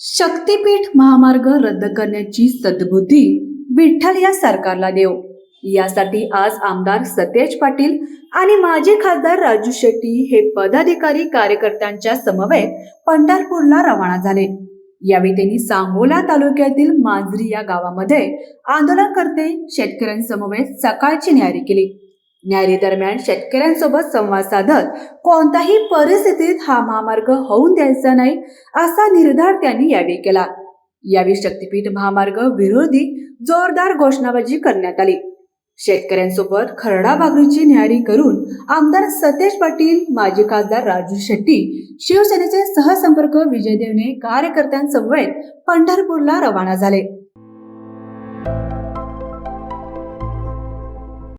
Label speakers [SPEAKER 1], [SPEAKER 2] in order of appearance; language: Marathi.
[SPEAKER 1] शक्तीपीठ महामार्ग रद्द करण्याची सद्बुद्धी विठ्ठल या सरकारला देव. यासाठी आज आमदार सतेज पाटील आणि माजी खासदार राजू शेट्टी हे पदाधिकारी कार्यकर्त्यांच्या समवेत पंढरपूरला रवाना झाले. यावेळी त्यांनी सांगोला तालुक्यातील मांजरी या गावामध्ये आंदोलनकर्ते शेतकऱ्यांसमवेत सकाळची न्यारी केली. न्यारी दरम्यान शेतकऱ्यांसोबत संवाद साधत कोणत्याही परिस्थितीत हा महामार्ग होऊन द्यायचा नाही असा निर्धार त्यांनी यावेळी केला. यावेळी शक्तीपीठ महामार्ग विरोधी जोरदार घोषणाबाजी करण्यात आली. शेतकऱ्यांसोबत खरडा भाकरीची न्यारी करून आमदार सतेज पाटील माजी खासदार राजू शेट्टी शिवसेनेचे सहसंपर्क विजय देवने कार्यकर्त्यांसमवेत पंढरपूरला रवाना झाले.